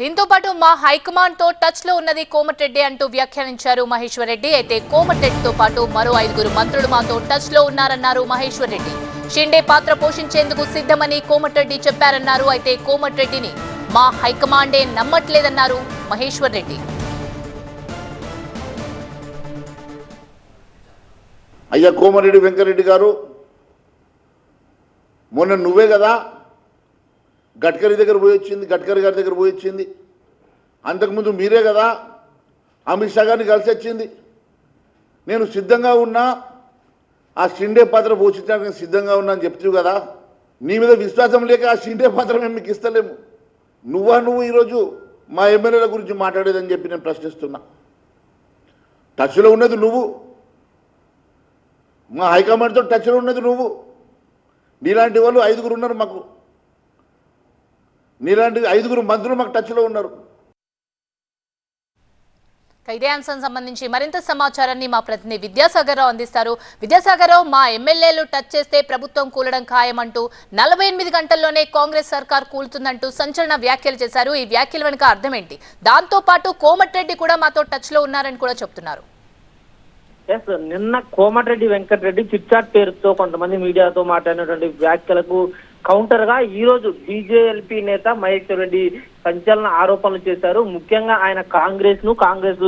దీంతో పాటు మా హైకమాండ్తో టచ్లో ఉన్నది కోమటిరెడ్డి అంటూ వ్యాఖ్యానించారు మహేశ్వర్ రెడ్డి అయితే కోమటిరెడ్డితో పాటు మరో ఐదుగురు మంత్రులు మాతో టచ్లో ఉన్నారన్నారు మహేశ్వర్ రెడ్డి షిండే పాత్ర పోషించేందుకు సిద్ధమని కోమటిరెడ్డి చెప్పారన్నారు. అయితే కోమటిరెడ్డిని మా హైకమాండే నమ్మట్లేదన్నారు మహేశ్వర్ రెడ్డి అయ్యా కోమరెడ్డి వెంకరెడ్డి గారు మొన్న నువ్వే కదా గడ్కరీ దగ్గర పోయి వచ్చింది గడ్కరీ గారి దగ్గర పోయి వచ్చింది. అంతకుముందు మీరే కదా అమిత్ షా గారిని కలిసి వచ్చింది. నేను సిద్ధంగా ఉన్నా ఆ షిండే పాత్ర పోషించడానికి సిద్ధంగా ఉన్నా అని చెప్తావు కదా నీ మీద విశ్వాసం లేక ఆ షిండే పాత్ర మేము మీకు ఇస్తలేము. నువ్వా నువ్వు ఈరోజు మా ఎమ్మెల్యేల గురించి మాట్లాడేదని చెప్పి నేను ప్రశ్నిస్తున్నా. టచ్లో ఉన్నది నువ్వు. మా హైకమాండ్తో టచ్లో ఉన్నది నువ్వు. నీలాంటి వాళ్ళు ఐదుగురు ఉన్నారు మాకు. నీలాంటి ఐదుగురు మంత్రులు మాకు టచ్లో ఉన్నారు. ఇదే అంశం సంబంధించి మరింత సమాచారాన్ని మా ప్రతినిధి విద్యాసాగర్ రావు అందిస్తారు. విద్యాసాగర్ రావు మా ఎమ్మెల్యేలు టచ్ చేస్తే ప్రభుత్వం కూలడం ఖాయమంటూ నలభై ఎనిమిది గంటల్లోనే కాంగ్రెస్ సర్కార్ కూలుతుందంటూ సంచలన వ్యాఖ్యలు చేశారు. ఈ వ్యాఖ్యల వెనుక అర్థం ఏంటి దాంతో పాటు కోమటిరెడ్డి కూడా మాతో టచ్లో ఉన్నారని కూడా చెప్తున్నారు. ఎస్ నిన్న కోమటిరెడ్డి వెంకటరెడ్డి చిట్చాట్ పేరుతో కొంతమంది మీడియాతో మాట్లాడినటువంటి వ్యాఖ్యలకు కౌంటర్గా ఈ రోజు బీజేఎల్పీ నేత మహేశ్వర్ రెడ్డి సంచలన ఆరోపణలు చేశారు. ముఖ్యంగా ఆయన కాంగ్రెస్ను కాంగ్రెస్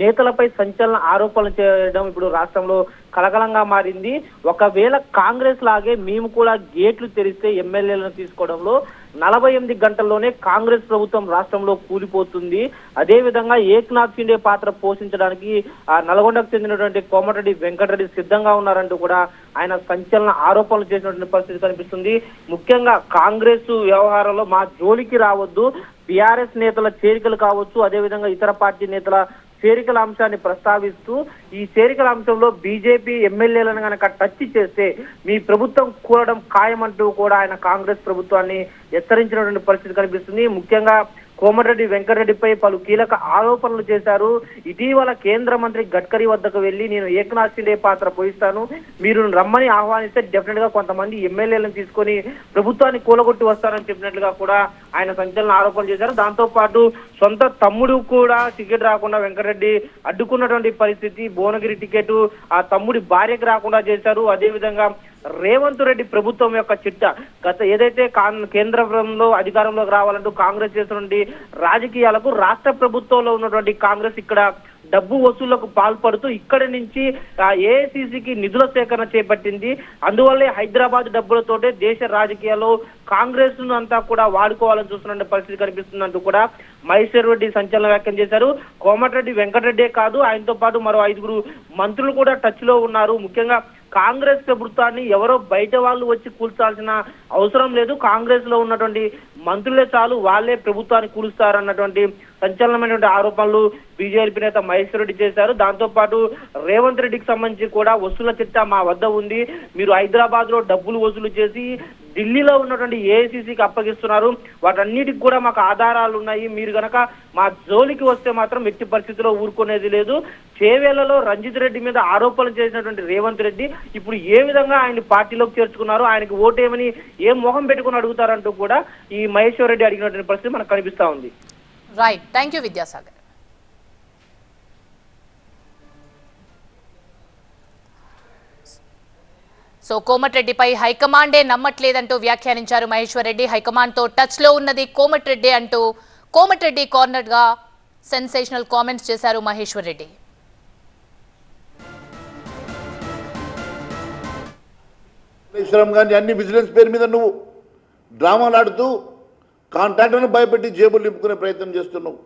నేతలపై సంచలన ఆరోపణలు చేయడం ఇప్పుడు రాష్ట్రంలో కలకలంగా మారింది. ఒకవేళ కాంగ్రెస్ లాగే మేము కూడా గేట్లు తెరిస్తే ఎమ్మెల్యేలను తీసుకోవడంలో నలభై ఎనిమిది గంటల్లోనే కాంగ్రెస్ ప్రభుత్వం రాష్ట్రంలో కూలిపోతుంది. అదే విధంగా ఏక్నాథ్ షిండే పాత్ర పోషించడానికి ఆ నల్గొండకు చెందినటువంటి కోమటిరెడ్డి వెంకటరెడ్డి సిద్ధంగా ఉన్నారంటూ కూడా ఆయన సంచలన ఆరోపణలు చేసినటువంటి పరిస్థితి కనిపిస్తుంది. ముఖ్యంగా కాంగ్రెస్ వ్యవహారంలో మా జోలికి రావద్దు. బీఆర్ఎస్ నేతల చేరికలు కావచ్చు అదేవిధంగా ఇతర పార్టీ నేతల చేరికల అంశాన్ని ప్రస్తావిస్తూ ఈ చేరికల అంశంలో బీజేపీ ఎమ్మెల్యేలను కనుక టచ్ చేస్తే మీ ప్రభుత్వం కూడడం ఖాయమంటూ కూడా ఆయన కాంగ్రెస్ ప్రభుత్వాన్ని హెచ్చరించినటువంటి పరిస్థితి కనిపిస్తుంది. ముఖ్యంగా కోమటిరెడ్డి వెంకటరెడ్డిపై పలు కీలక ఆరోపణలు చేశారు. ఇటీవల కేంద్ర మంత్రి గడ్కరీ వద్దకు వెళ్ళి నేను ఏకనాథ్ షిండే పాత్ర పోయిస్తాను మీరు రమ్మని ఆహ్వానిస్తే డెఫినెట్గా కొంతమంది ఎమ్మెల్యేలను తీసుకొని ప్రభుత్వాన్ని కూలగొట్టి వస్తారని చెప్పినట్లుగా కూడా ఆయన సంచలన ఆరోపణలు చేశారు. దాంతో పాటు సొంత తమ్ముడు కూడా టికెట్ రాకుండా వెంకటరెడ్డి అడ్డుకున్నటువంటి పరిస్థితి భువనగిరి టికెట్ ఆ తమ్ముడి భార్యకు రాకుండా చేశారు. అదేవిధంగా రేవంత్ రెడ్డి ప్రభుత్వం యొక్క చిట్ట. గత ఏదైతే కాన్- కేంద్రంలో అధికారంలోకి రావాలంటూ కాంగ్రెస్ చేసినటువంటి రాజకీయాలకు రాష్ట్ర ప్రభుత్వంలో ఉన్నటువంటి కాంగ్రెస్ ఇక్కడ డబ్బు వసూళ్ళకు పాల్పడుతూ ఇక్కడి నుంచి ఏఐసిసికి నిధుల సేకరణ చేపట్టింది. అందువల్లే హైదరాబాద్ డబ్బులతోటే దేశ రాజకీయాల్లో కాంగ్రెస్ను అంతా కూడా వాడుకోవాలని చూస్తున్న పరిస్థితి కనిపిస్తుందంటూ కూడా మహేశ్వర్ రెడ్డి సంచలన వ్యాఖ్యం చేశారు. కోమటిరెడ్డి వెంకటరెడ్డే కాదు ఆయనతో పాటు మరో ఐదుగురు మంత్రులు కూడా టచ్లో ఉన్నారు. ముఖ్యంగా కాంగ్రెస్ ప్రభుత్వాన్ని ఎవరో బయట వాళ్ళు వచ్చి కూల్చాల్సిన అవసరం లేదు. కాంగ్రెస్లో ఉన్నటువంటి మంత్రులే చాలు వాళ్ళే ప్రభుత్వాన్ని కూలుస్తారన్నటువంటి సంచలనమైనటువంటి ఆరోపణలు బీజేపీ నేత మహేశ్వర్ రెడ్డి చేశారు. దాంతో పాటు రేవంత్ రెడ్డికి సంబంధించి కూడా వసూల చిట్టా మా వద్ద ఉంది. మీరు హైదరాబాద్లో డబ్బులు వసూలు చేసి ఢిల్లీలో ఉన్నటువంటి ఏఐసీసీకి అప్పగిస్తున్నారు. వాటన్నిటికి కూడా మాకు ఆధారాలు ఉన్నాయి. మీరు గనక మా జోలికి వస్తే మాత్రం ఎట్టి పరిస్థితిలో ఊరుకునేది లేదు. చేవేళ్ళలో రంజిత్ రెడ్డి మీద ఆరోపణలు చేసినటువంటి రేవంత్ రెడ్డి ఇప్పుడు ఏ విధంగా ఆయన పార్టీలోకి చేర్చుకున్నారు ఆయనకు ఓటేమని ఏం మొహం పెట్టుకుని అడుగుతారంటూ కూడా ఈ మహేశ్వర్ రెడ్డి అడిగినటువంటి పరిస్థితి మనకు కనిపిస్తా ఉంది. Right thank you Vidyasagar so కోమటిరెడ్డిపై హైకమాండే నమ్మట్లేదంటూ వ్యాఖ్యానించారు మహేశ్వర్ రెడ్డి. హైకమాండ్తో టచ్లో ఉన్నది కోమటిరెడ్డి అంటూ కోమటిరెడ్డి కార్నర్గా సెన్సేషనల్ కామెంట్స్ చేశారు మహేశ్వర్ రెడ్డి. ఈశ్వరం కానీ అన్ని విజిలెన్స్ పేరు మీద నువ్వు డ్రామాలు ఆడుతూ కాంట్రాక్టర్ను భయపెట్టి జేబులు నింపుకునే ప్రయత్నం చేస్తున్నావు.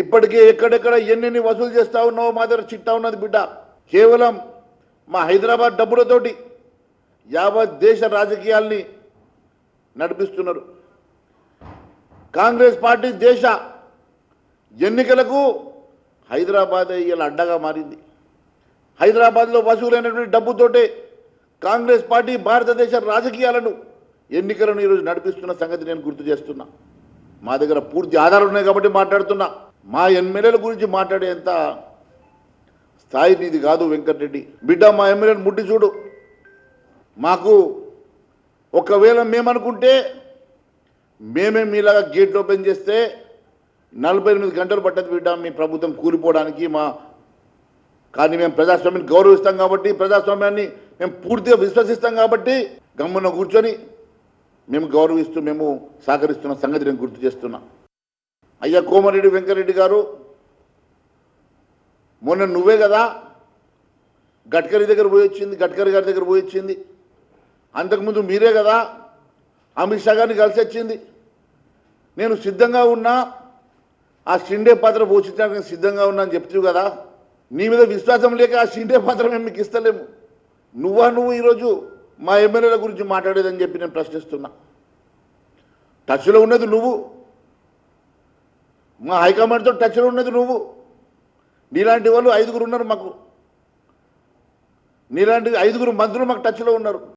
ఇప్పటికే ఎక్కడెక్కడ ఎన్ని వసూలు చేస్తా ఉన్నావో మా దగ్గర చిట్టా ఉన్నది బిడ్డ. కేవలం మా హైదరాబాద్ డబ్బులతోటి యావత్ దేశ రాజకీయాల్ని నడిపిస్తున్నారు. కాంగ్రెస్ పార్టీ దేశ ఎన్నికలకు హైదరాబాద్ ఇలా అడ్డగా మారింది. హైదరాబాద్లో వసూలైనటువంటి డబ్బుతోటే కాంగ్రెస్ పార్టీ భారతదేశ రాజకీయాలను ఎన్నికలను ఈరోజు నడిపిస్తున్న సంగతి నేను గుర్తు చేస్తున్నా. మా దగ్గర పూర్తి ఆధారాలు ఉన్నాయి కాబట్టి మాట్లాడుతున్నా. మా ఎమ్మెల్యేల గురించి మాట్లాడేంత స్థాయి నీది కాదు వెంకటరెడ్డి. బిడ్డ మా ఎమ్మెల్యేని ముట్టి చూడు. మాకు ఒకవేళ మేమనుకుంటే మేమే మీలాగా గేట్ ఓపెన్ చేస్తే నలభై ఎనిమిది గంటలు పట్టదు బిడ్డ మీ ప్రభుత్వం కూలిపోవడానికి మా కానీ మేము ప్రజాస్వామ్యాన్ని గౌరవిస్తాం కాబట్టి ప్రజాస్వామ్యాన్ని మేము పూర్తిగా విశ్వసిస్తాం కాబట్టి గమ్మున కూర్చొని మేము గౌరవిస్తూ మేము సహకరిస్తున్న సంగతి నేను గుర్తు చేస్తున్నా. అయ్యా కోమరెడ్డి వెంకరెడ్డి గారు మొన్న నువ్వే కదా గడ్కరీ దగ్గర పోయి వచ్చింది గడ్కరీ గారి దగ్గర పోయి వచ్చింది. అంతకుముందు మీరే కదా అమిత్ షా గారిని కలిసి వచ్చింది. నేను సిద్ధంగా ఉన్నా ఆ షిండే పాత్ర పోషించడానికి సిద్ధంగా ఉన్నా అని చెప్తావు కదా నీ మీద విశ్వాసం లేక ఆ షిండే పాత్ర మేము మీకు ఇస్తలేము. నువ్వా నువ్వు ఈరోజు మా ఎమ్మెల్యేల గురించి మాట్లాడేదని చెప్పి నేను ప్రశ్నిస్తున్నా. టచ్లో ఉన్నది నువ్వు. మా హైకమాండ్తో టచ్లో ఉన్నది నువ్వు. నీలాంటి వాళ్ళు ఐదుగురు ఉన్నారు మాకు. నీలాంటి ఐదుగురు మంత్రులు మాకు టచ్లో ఉన్నారు.